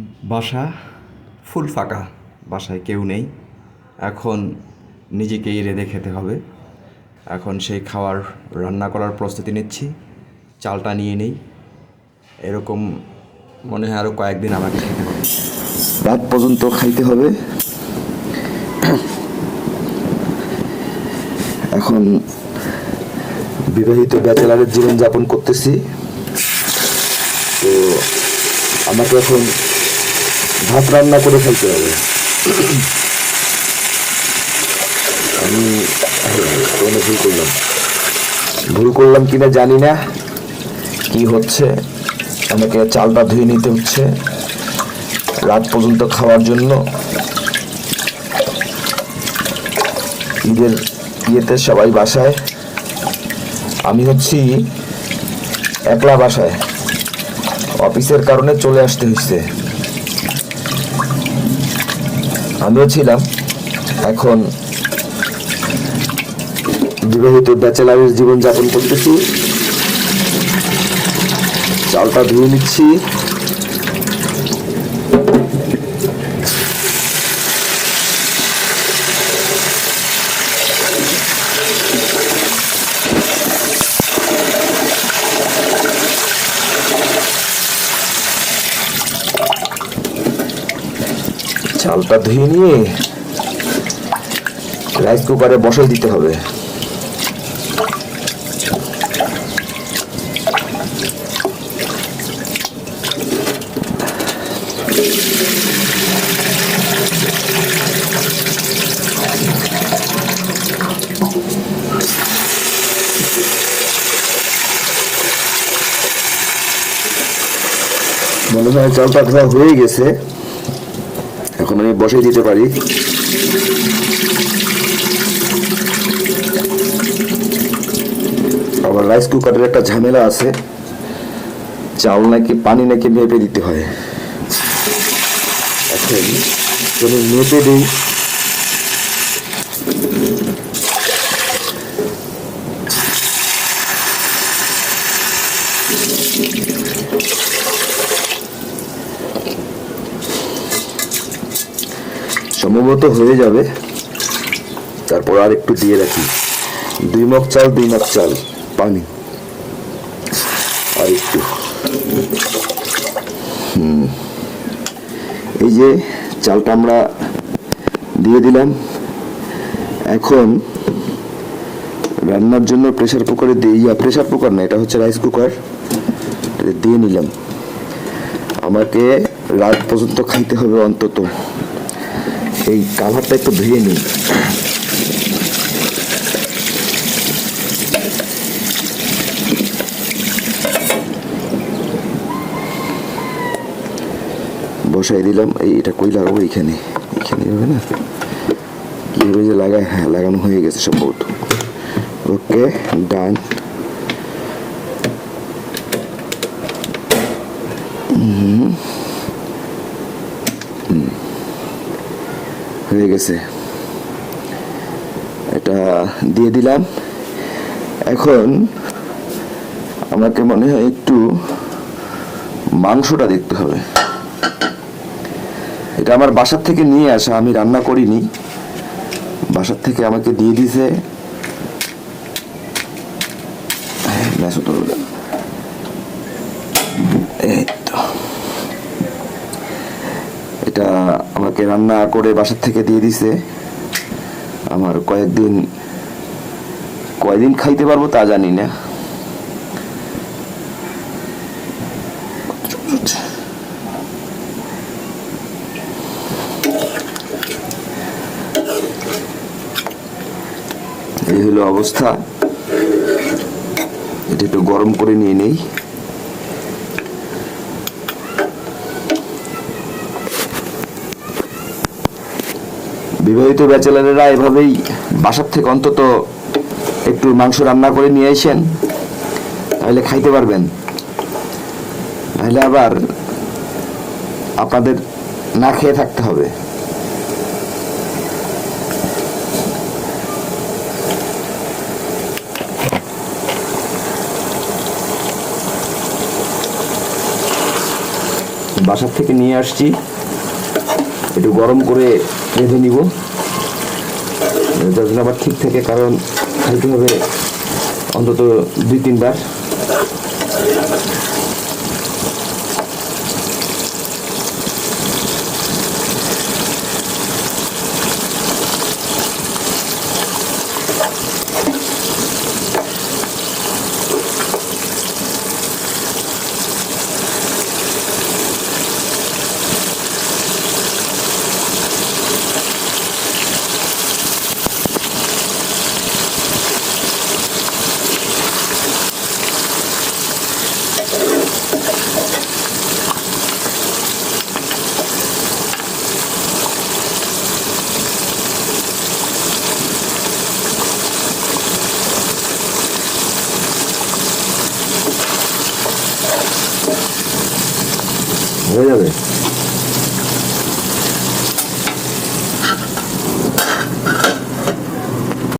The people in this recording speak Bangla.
বাসা ফুল ফাঁকা, বাসায় কেউ নেই। এখন নিজেকেই রেঁধে খেতে হবে। এখন সেই খাওয়ার, রান্না করার প্রস্তুতি নিচ্ছি। চালটা নিয়ে নেই। এরকম মনে হয় আরও কয়েকদিন আমাকে খেতে হবে। রাত পর্যন্ত খাইতে হবে। এখন বিবাহিত ব্যাচেলারের জীবন যাপন করতেছি। তো আমাকে এখন ভাত রান্না করে খাইতে হবে। আমি ভুল করলাম। ভুল করলাম কিনা জানি না। কি হচ্ছে? আমাকে চালটা ধুয়ে নিতে হচ্ছে। রাত পর্যন্ত খাওয়ার জন্য ঈদের ইয়েতে সবাই বাসায়। আমি হচ্ছি একলা বাসায়। অফিসের কারণে চলে আসতে হচ্ছে আমিও ছিলাম। এখন বিবাহিত ব্যাচেলারের জীবন যাপন করতেছি। চালটা ধুয়ে নিচ্ছি। চালটা ধুয়ে নিয়ে রাইস কুকারে বসাই দিতে হবে। মনে হয় ধোয়া হয়ে গেছে। বসাই দিতে পারি। আবার রাইস কুকারের একটা ঝামেলা আছে। চাল নাকি পানি নাকি মেপে দিতে হয়। এখন যদি মেপে দিই সম্ভবত হয়ে যাবে। তারপর আর একটু দিয়ে রাখি। দুই মগ চাল, দুই মগ চাল, পানি। আর একটু। এই যে চালটা আমরা দিয়ে দিলাম। এখন রান্নার জন্য প্রেশার কুকারে দিয়ে ইয়া প্রেশার কুকার না, এটা হচ্ছে রাইস কুকার দিয়ে নিলাম। আমাকে রাত পর্যন্ত খাইতে হবে অন্তত। এই কাভারটা একটু ধুয়ে নিই বসাই দিলাম। এই, এটা কই লাগাবো এইখানে এখানে হবে না? কীভাবে যে লাগায় হ্যাঁ লাগানো হয়ে গেছে সম্ভবত। ওকে, ডান। হয়ে গেছে। এটা দিয়ে দিলাম। এখন আমাকে মনে হয় একটু মাংসটা দেখতে হবে। এটা আমার বাসার থেকে নিয়ে আসা আমি রান্না করিনি। বাসার থেকে আমাকে দিয়ে দিছে হ্যাঁ, ব্যাস হতো হলো। এই তো এটা আমাকে রান্না করে বাসার থেকে দিয়ে দিছে। আমার কয়েকদিন, কয়দিন খাইতে পারব তা জানি না। এই হলো অবস্থা। এটা একটু গরম করে নিয়ে নেই। বিবাহিত ব্যাচেলারেরা এভাবেই বাসার থেকে অন্তত একটু মাংস রান্না করে নিয়ে আসেন, তাহলে খাইতে পারবেন। নাহলে আবার আপনাদের না খেয়ে থাকতে হবে। বাসার থেকে নিয়ে আসছি। একটু গরম করে রেঁধে নিব। যাতে আবার ঠিক থাকে কারণ হবে অন্তত দুই তিনবার Voy a ver.